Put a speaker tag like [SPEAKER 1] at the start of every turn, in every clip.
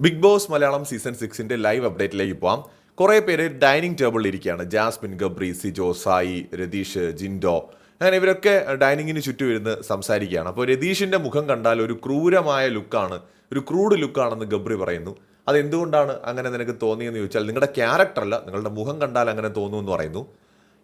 [SPEAKER 1] Big boss Malayalam season സിക്സിന്റെ live അപ്ഡേറ്റിലേക്ക് പോവാം. കുറേ പേര് ഡൈനിങ് ടേബിളിൽ ഇരിക്കുകയാണ്. ജാസ്മിൻ ഗബ്രി സിജോ സായി രതീഷ് ജിൻഡോ. അങ്ങനെ ഇവരൊക്കെ ഡൈനിങ്ങിന് ചുറ്റും ഇരുന്ന് സംസാരിക്കുകയാണ്. അപ്പോൾ രതീഷിന്റെ മുഖം കണ്ടാൽ ഒരു ക്രൂരമായ ലുക്കാണ് ഒരു ക്രൂഡ് ലുക്കാണെന്ന് ഗബ്രി പറയുന്നു. അതെന്തുകൊണ്ടാണ് അങ്ങനെ നിനക്ക് തോന്നിയെന്ന് ചോദിച്ചാൽ നിങ്ങളുടെ ക്യാരക്ടറല്ല നിങ്ങളുടെ മുഖം കണ്ടാൽ അങ്ങനെ തോന്നുമെന്ന് പറയുന്നു.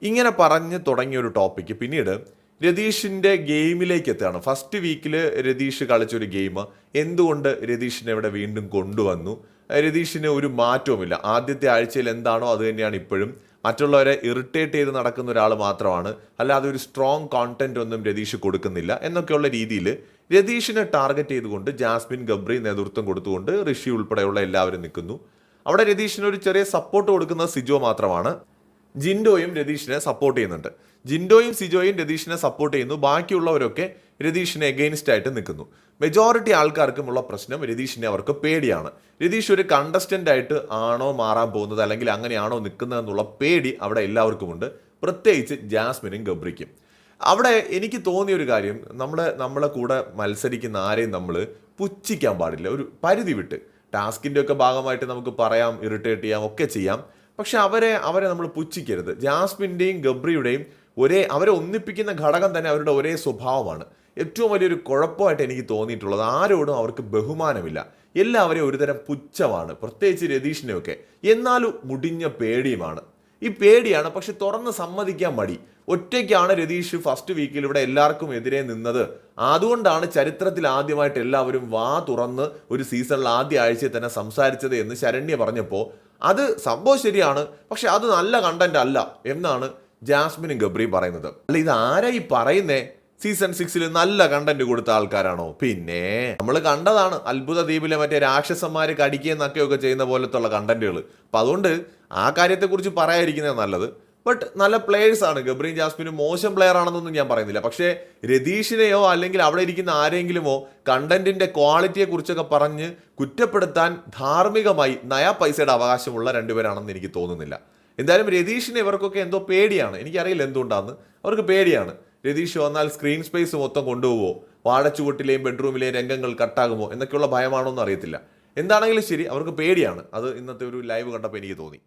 [SPEAKER 1] ഇങ്ങനെ പറഞ്ഞ് തുടങ്ങിയ ഒരു ടോപ്പിക്ക് പിന്നീട് രതീഷിന്റെ ഗെയിമിലേക്ക് എത്തുകയാണ്. ഫസ്റ്റ് വീക്കിൽ രതീഷ് കളിച്ചൊരു ഗെയിം. എന്തുകൊണ്ട് രതീഷിനെ ഇവിടെ വീണ്ടും കൊണ്ടുവന്നു? രതീഷിന് ഒരു മാറ്റവുമില്ല. ആദ്യത്തെ ആഴ്ചയിൽ എന്താണോ അത് തന്നെയാണ് ഇപ്പോഴും. മറ്റുള്ളവരെ ഇറിറ്റേറ്റ് ചെയ്ത് നടക്കുന്ന ഒരാൾ മാത്രമാണ്. അല്ലാതെ ഒരു സ്ട്രോങ് കോണ്ടന്റ് ഒന്നും രതീഷ് കൊടുക്കുന്നില്ല എന്നൊക്കെയുള്ള രീതിയിൽ രതീഷിനെ ടാർഗറ്റ് ചെയ്തുകൊണ്ട് ജാസ്മിൻ ഗബ്രി നേതൃത്വം കൊടുത്തുകൊണ്ട് ഋഷി ഉൾപ്പെടെയുള്ള എല്ലാവരും നിൽക്കുന്നു. അവിടെ രതീഷിന് ഒരു ചെറിയ സപ്പോർട്ട് കൊടുക്കുന്ന സിജോ മാത്രമാണ്. ജിൻഡോയും രതീഷിനെ സപ്പോർട്ട് ചെയ്യുന്നുണ്ട്. ജിൻഡോയും സിജോയും രതീഷിനെ സപ്പോർട്ട് ചെയ്യുന്നു. ബാക്കിയുള്ളവരൊക്കെ രതീഷിനെ എഗെയിൻസ്റ്റ് ആയിട്ട് നിൽക്കുന്നു. മെജോറിറ്റി ആൾക്കാർക്കുമുള്ള പ്രശ്നം രതീഷിനെ അവർക്ക് പേടിയാണ്. രതീഷ് ഒരു കണ്ടസ്റ്റന്റ് ആയിട്ട് ആണോ മാറാൻ പോകുന്നത് അല്ലെങ്കിൽ അങ്ങനെയാണോ നിൽക്കുന്നത് എന്നുള്ള പേടി അവിടെ എല്ലാവർക്കുമുണ്ട്. പ്രത്യേകിച്ച് ജാസ്മിനും ഗബ്രിക്കും. അവിടെ എനിക്ക് തോന്നിയ ഒരു കാര്യം നമ്മൾ നമ്മളെ കൂടെ മത്സരിക്കുന്ന ആരെയും നമ്മൾ പുച്ഛിക്കാൻ പാടില്ല. ഒരു പരിധി വിട്ട്. ടാസ്കിന്റെ ഒക്കെ ഭാഗമായിട്ട് നമുക്ക് പറയാം ഇറിറ്റേറ്റ് ചെയ്യാം ഒക്കെ ചെയ്യാം. പക്ഷെ അവരെ അവരെ നമ്മൾ പുച്ഛിക്കരുത്. ജാസ്മിന്റെയും ഗബ്രിയുടെയും ഒരേ അവരെ ഒന്നിപ്പിക്കുന്ന ഘടകം തന്നെ അവരുടെ ഒരേ സ്വഭാവമാണ്. ഏറ്റവും വലിയൊരു കുഴപ്പമായിട്ട് എനിക്ക് തോന്നിയിട്ടുള്ളത് ആരോടും അവർക്ക് ബഹുമാനമില്ല. എല്ലാവരെയും ഒരുതരം പുച്ഛമാണ്. പ്രത്യേകിച്ച് രതീഷിനെയൊക്കെ. എന്നാലും മുടിഞ്ഞ പേടിയുമാണ്. ഈ പേടിയാണ് പക്ഷെ തുറന്ന് സമ്മതിക്കാൻ മടി. ഒറ്റയ്ക്കാണ് രതീഷ് ഫസ്റ്റ് വീക്കിൽ ഇവിടെ എല്ലാവർക്കും എതിരെ നിന്നത്. അതുകൊണ്ടാണ് ചരിത്രത്തിൽ ആദ്യമായിട്ട് എല്ലാവരും വാ തുറന്ന് ഒരു സീസണിൽ ആദ്യ ആഴ്ചയിൽ തന്നെ സംസാരിച്ചത് എന്ന് ശരണ്യ പറഞ്ഞപ്പോൾ അത് സംഭവം ശരിയാണ് പക്ഷെ അത് നല്ല കണ്ടന്റ് അല്ല എന്നാണ് ജാസ്മിനും ഗബ്രിയും പറയുന്നത്. അല്ല ഇത് ആരായി പറയുന്നേ? സീസൺ സിക്സിൽ നല്ല കണ്ടന്റ് കൊടുത്ത ആൾക്കാരാണോ? പിന്നെ നമ്മൾ കണ്ടതാണ് അത്ഭുത ദ്വീപിലെ മറ്റേ രാക്ഷസന്മാര് കടിക്കുകയെന്നൊക്കെ ഒക്കെ ചെയ്യുന്ന പോലത്തുള്ള കണ്ടന്റുകൾ അപ്പൊ അതുകൊണ്ട് ആ കാര്യത്തെക്കുറിച്ച് പറയാതിരിക്കുന്നത് നല്ലത്. ബട്ട് നല്ല പ്ലേയേഴ്സ് ആണ്. ഗബ്രീൻ ജാസ്മിനും മോശം പ്ലെയർ ആണെന്നൊന്നും ഞാൻ പറയുന്നില്ല. പക്ഷേ രതീഷിനെയോ അല്ലെങ്കിൽ അവിടെ ഇരിക്കുന്ന ആരെങ്കിലുമോ കണ്ടന്റിന്റെ ക്വാളിറ്റിയെ കുറിച്ചൊക്കെ പറഞ്ഞ് കുറ്റപ്പെടുത്താൻ ധാർമ്മികമായി നയാ പൈസയുടെ അവകാശമുള്ള രണ്ടുപേരാണെന്ന് എനിക്ക് തോന്നുന്നില്ല. എന്തായാലും രതീഷിനെ ഇവർക്കൊക്കെ എന്തോ പേടിയാണ്. എനിക്കറിയില്ല എന്തുകൊണ്ടാന്ന്. അവർക്ക് പേടിയാണ്. രതീഷ് വന്നാൽ സ്ക്രീൻ സ്പേസ് മൊത്തം കൊണ്ടുപോകുമോ വാടച്ചുവട്ടിലെയും ബെഡ്റൂമിലെയും രംഗങ്ങൾ കട്ടാകുമോ? എന്നൊക്കെയുള്ള ഭയമാണോ എന്ന് അറിയത്തില്ല. എന്താണെങ്കിലും ശരി അവർക്ക് പേടിയാണ്. അത് ഇന്നത്തെ ഒരു ലൈവ് കണ്ടപ്പോൾ എനിക്ക് തോന്നി.